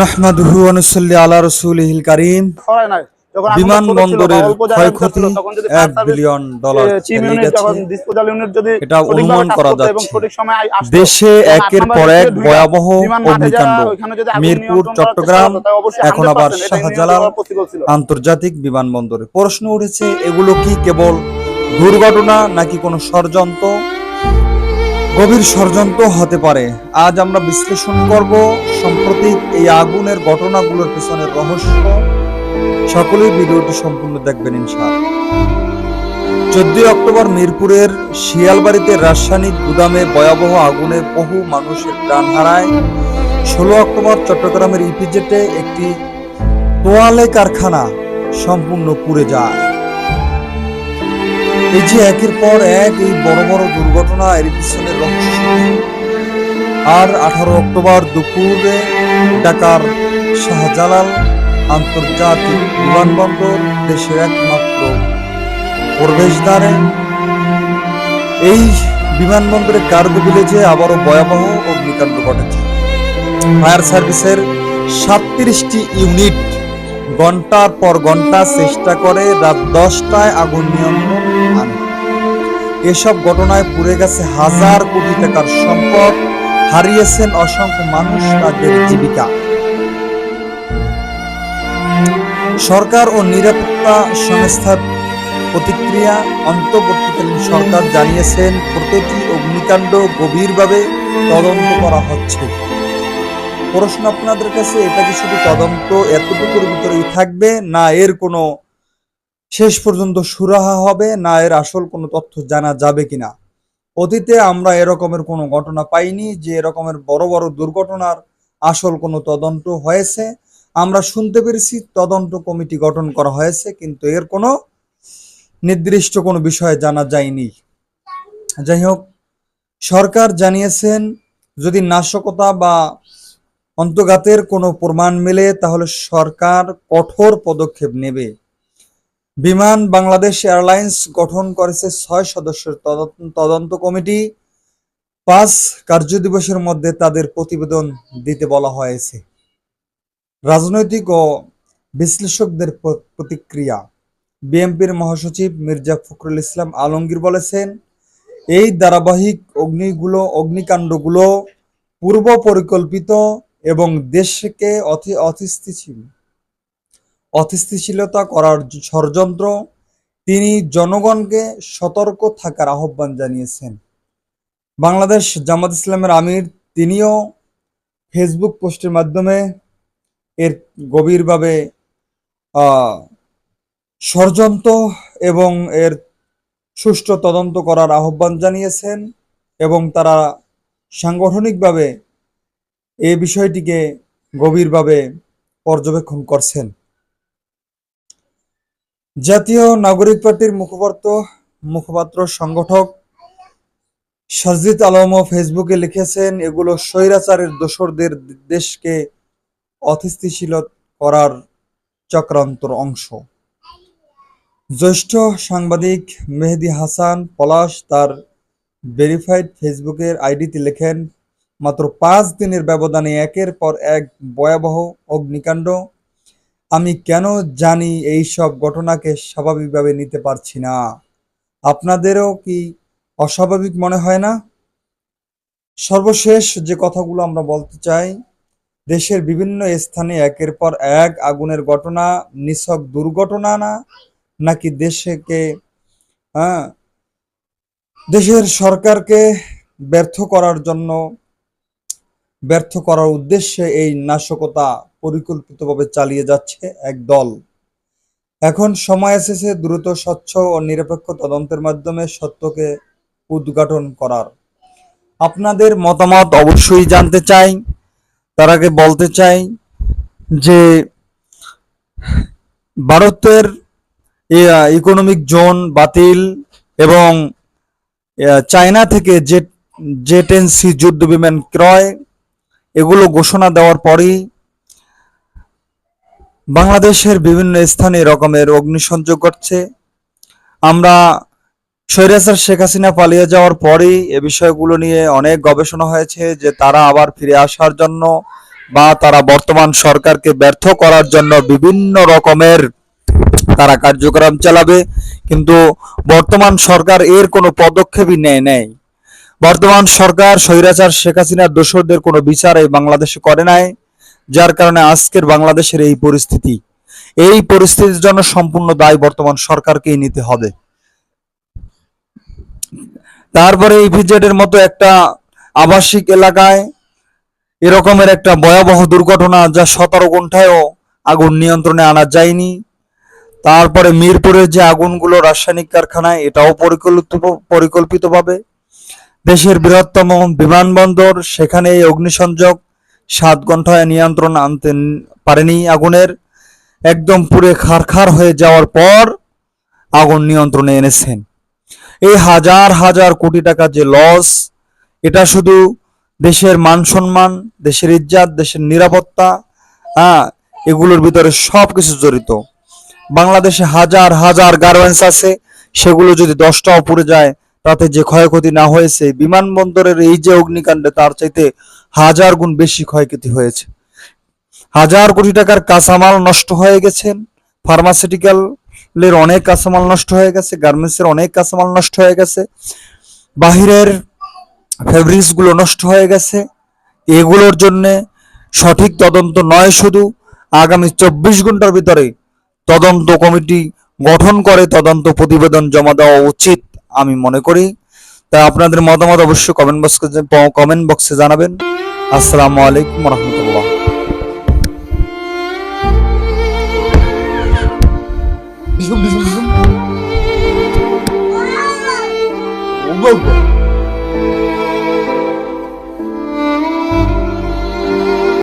নাহমাদুহু আলা রাসূলিহিল কারীম। বিমানবন্দরের ক্ষয়ক্ষতি এক বিলিয়ন ডলার এটা অনুমান করা যাচ্ছে। দেশে একের পর এক ভয়াবহ অগ্নিকাণ্ড। মিরপুর চট্টগ্রাম এখন আবার শাহজালাল। আন্তর্জাতিক বিমানবন্দরে। প্রশ্ন উঠেছে এগুলো কি কেবল দুর্ঘটনা নাকি কোনো ষড়যন্ত্র? গভীর ষড়যন্ত্র হতে পারে। আজ আমরা বিশ্লেষণ করব সাম্প্রতিক এই আগুনের ঘটনাগুলোর পেছনের রহস্য। সকলেই ভিডিওটি সম্পূর্ণ দেখবেন ইনশাআল্লাহ। চোদ্দই অক্টোবর মিরপুরের শিয়ালবাড়িতে রাসায়নিক গুদামে ভয়াবহ আগুনে বহু মানুষের প্রাণ হারায়। ষোলো অক্টোবর চট্টগ্রামের ইপিজেটে একটি তোয়ালে কারখানা সম্পূর্ণ পুড়ে যায়। এই যে একের পর এক এই বড় বড় দুর্ঘটনা, এর পিছনে রহস্য আর আঠারো অক্টোবর দুপুরে ঢাকার শাহজালাল আন্তর্জাতিক বিমানবন্দর দেশের একমাত্র প্রবেশদ্বারে। এই বিমানবন্দরে কার্গো ভিলেজে আবারও ভয়াবহ অগ্নিকাণ্ড ঘটেছে। ফায়ার সার্ভিসের সাতত্রিশটি ইউনিট ঘণ্টার পর ঘণ্টা চেষ্টা করে রাত দশটায় আগুন নিয়ন্ত্রণ আনে। এসব ঘটনায় পুড়ে গেছে হাজার কোটি টাকার সম্পদ, হারিয়েছেন অসংখ্য মানুষ তাদের জীবিকা। সরকার ও নিরাপত্তা সংস্থার প্রতিক্রিয়া, অন্তর্বর্তীকালীন সরকার জানিয়েছেন, প্রতিটি অগ্নিকাণ্ড গভীরভাবে তদন্ত করা হচ্ছে। প্রশ্ন আপনাদের কাছে, এটা কি শুধু তদন্ত এতটুকুর ভিতরেই থাকবে, না এর কোনো শেষ পর্যন্ত সুরাহা হবে, না এর আসল কোনো তথ্য জানা যাবে কিনা? অতীতে আমরা এরকমের কোনো ঘটনা পাইনি যে এরকমের বড় বড় দুর্ঘটনার আসল কোনো তদন্ত হয়েছে। আমরা শুনতে পেরেছি তদন্ত কমিটি গঠন করা হয়েছে, কিন্তু এর কোনো নির্দিষ্ট কোনো বিষয়ে জানা যায়নি। যাই হোক, সরকার জানিয়েছেন, যদি নাশকতা বা অন্তর্ঘাতের কোনো প্রমাণ মেলে, তাহলে সরকার কঠোর পদক্ষেপ নেবে। বিমান বাংলাদেশ এয়ারলাইন্স গঠন করেছে ছয় সদস্যের তদন্ত- তদন্ত কমিটি। পাঁচ কার্যদিবসের মধ্যে তাদের প্রতিবেদন দিতে বলা হয়েছে। রাজনৈতিক ও বিশ্লেষকদের প্রতিক্রিয়া। বিএনপির মহাসচিব মির্জা ফখরুল ইসলাম আলমগীর বলেছেন, এই ধারাবাহিক অগ্নিগুলো, অগ্নিকাণ্ডগুলো পূর্ব পরিকল্পিত এবং দেশকে অতি অস্থিতিশীল অস্থিতিশীলতা করার ষড়যন্ত্র, তিনি জনগণকে সতর্ক থাকার আহ্বান জানিয়েছেন। বাংলাদেশ জামাত ইসলামের আমির, তিনিও ফেসবুক পোস্টের মাধ্যমে এর গভীরভাবে ষড়যন্ত্র এবং এর সুষ্ঠু তদন্ত করার আহ্বান জানিয়েছেন এবং তারা সাংগঠনিকভাবে এই বিষয়টিকে গভীরভাবে পর্যবেক্ষণ করছেন। জাতীয় নাগরিক পার্টির মুখপাত্র মুখপাত্র সংগঠক সাজিদ আলমও ফেসবুকে লিখেছেন, এগুলো স্বৈরাচারের দোসরদের দেশকে অস্থিতিশীল করার চক্রান্তর অংশ। জ্যেষ্ঠ সাংবাদিক মেহেদি হাসান পলাশ তার ভেরিফাইড ফেসবুকের আইডিতে লেখেন মাত্র পাঁচ দিনের ব্যবধানে একের পর এক ভয়াবহ অগ্নিকাণ্ড। আমি কেন জানি এই সব ঘটনাকে স্বাভাবিকভাবে নিতে পারছি না। আপনাদেরও কি অস্বাভাবিক মনে হয় না? সর্বশেষ যে কথাগুলো আমরা বলতে চাই, দেশের বিভিন্ন স্থানে একের পর এক আগুনের ঘটনা, নিছক দুর্ঘটনা না, নাকি দেশকে হ্যাঁ দেশের সরকারকে ব্যর্থ করার জন্য ব্যর্থ করার উদ্দেশ্যে এই নাশকতা পরিকল্পিতভাবে চালিয়ে যাচ্ছে এক দল। এখন সময় এসেছে দ্রুত, স্বচ্ছ ও নিরপেক্ষ তদন্তের মাধ্যমে সত্যকে উদ্ঘাটন করার। আপনাদের মতামত অবশ্যই জানতে চাই। তার আগে বলতে চাই যে, ভারতের ইকোনমিক জোন বাতিল এবং চায়না থেকে জেট জেট এন সি যুদ্ধ বিমান ক্রয় এগুলো ঘোষণা দেওয়ার পরই বাংলাদেশের বিভিন্ন স্থানে রকমের অগ্নিসংযোগ ঘটছে। আমরা স্বৈরাচার শেখ হাসিনা পালিয়ে যাওয়ার পরেই এ বিষয়গুলো নিয়ে অনেক গবেষণা হয়েছে যে তারা আবার ফিরে আসার জন্য বা তারা বর্তমান সরকারকে ব্যর্থ করার জন্য বিভিন্ন রকমের তারা কার্যক্রম চালাবে। কিন্তু বর্তমান সরকার এর কোনো পদক্ষেপই নেয় নেই। বর্তমান সরকার স্বৈরাচার শেখ হাসিনার দোষরদের কোনো বিচার এই বাংলাদেশে করে নাই, যার কারণে আজকের বাংলাদেশের এই পরিস্থিতি। এই পরিস্থিতির জন্য সম্পূর্ণ দায় বর্তমান সরকারকেই নিতে হবে। তারপরে ইভিজেড এর মতো একটা আবাসিক এলাকায় এরকমের একটা ভয়াবহ দুর্ঘটনা যা সতেরো ঘন্টায়ও আগুন নিয়ন্ত্রণে আনা যায়নি। তারপরে মিরপুরের যে আগুনগুলো রাসায়নিক কারখানায়, এটাও পরিকল্পিত পরিকল্পিতভাবে দেশের বৃহত্তম বিমানবন্দর সেখানে এই অগ্নিসংযোগ, সাত ঘন্টায় নিয়ন্ত্রণ আনতে পারেনি আগুনের। একদম পুরে খারখার হয়ে যাওয়ার পর আগুন নিয়ন্ত্রণে এনেছেন। এই হাজার হাজার কোটি টাকা যে লস, এটা শুধু দেশের মান সম্মান, দেশের ইজ্জাত, দেশের নিরাপত্তা হ্যাঁ এগুলোর ভিতরে সব কিছু জড়িত। বাংলাদেশে হাজার হাজার গার্মেন্টস আছে, সেগুলো যদি দশটাও পুড়ে যায় তাতে যে ক্ষয়ক্ষতি না হয়েছে, বিমানবন্দরের এই যে অগ্নিকাণ্ডে তার চাইতে হাজার গুণ বেশি ক্ষয়ক্ষতি হয়েছে। হাজার কোটি টাকার কাঁচামাল নষ্ট হয়ে গেছেন ফার্মাসিউটিক্যাল এর অনেক কাঁচামাল নষ্ট হয়ে গেছে গার্মেন্টস এর অনেক কাঁচামাল নষ্ট হয়ে গেছে, বাহিরের ফেব্রিক্সগুলো নষ্ট হয়ে গেছে। এগুলোর জন্য সঠিক তদন্ত নয় শুধু, আগামী চব্বিশ ঘণ্টার ভিতরে তদন্ত কমিটি গঠন করে তদন্ত প্রতিবেদন জমা দেওয়া উচিত। আমি মনে করি। তাই আপনাদের মতামত অবশ্যই কমেন্ট বক্সে কমেন্ট বক্সে জানাবেন। আসসালামু আলাইকুম রহমতুল্লাহ Oh, oh, oh.